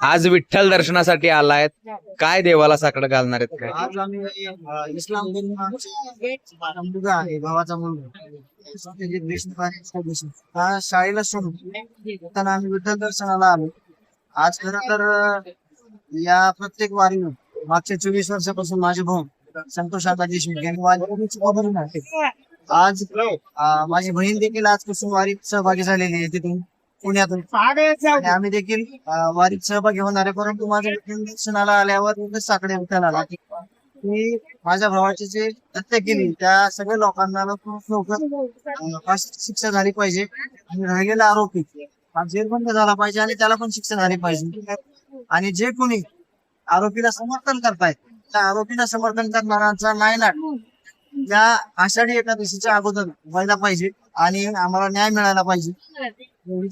आज विठ्ठल दर्शनासाठी आलायत. काय देवाला साकडं घालणार आहेत काय? आज आम्ही अ, इस्लाम मुलगा आहे भावाचा मुलगा. म्हणजे हा शाळेला सोडून त्यांना आम्ही विठ्ठल दर्शनाला आलो. आज खर तर अ, या प्रत्येक वारीनं मागच्या चोवीस वर्षापासून माझे भाऊ संतोष आता देशमुख यांनी वारीची खबर आज अ, माझी बहीण देखील आजपासून वारीत सहभागी झालेली आहे तिथून. पुण्यातून. आणि आम्ही देखील वारीत सहभागी होणार आहे. परंतु माझ्या दर्शनाला आल्यावर साकडे विठ्ठल आला. की मी माझ्या भावाची जे हत्या केली त्या सगळ्या लोकांना खूप लवकर शिक्षा झाली पाहिजे आणि राहिलेला आरोपी हा जेरबंद झाला पाहिजे आणि त्याला पण शिक्षा झाली पाहिजे. आणि जे कोणी आरोपीला समर्थन करतायत त्या आरोपीला समर्थन करणाऱ्यांचा नायनाट या आषाढी एकादशीच्या अगोदर व्हायला पाहिजे आणि आम्हाला न्याय मिळायला पाहिजे. ஒரு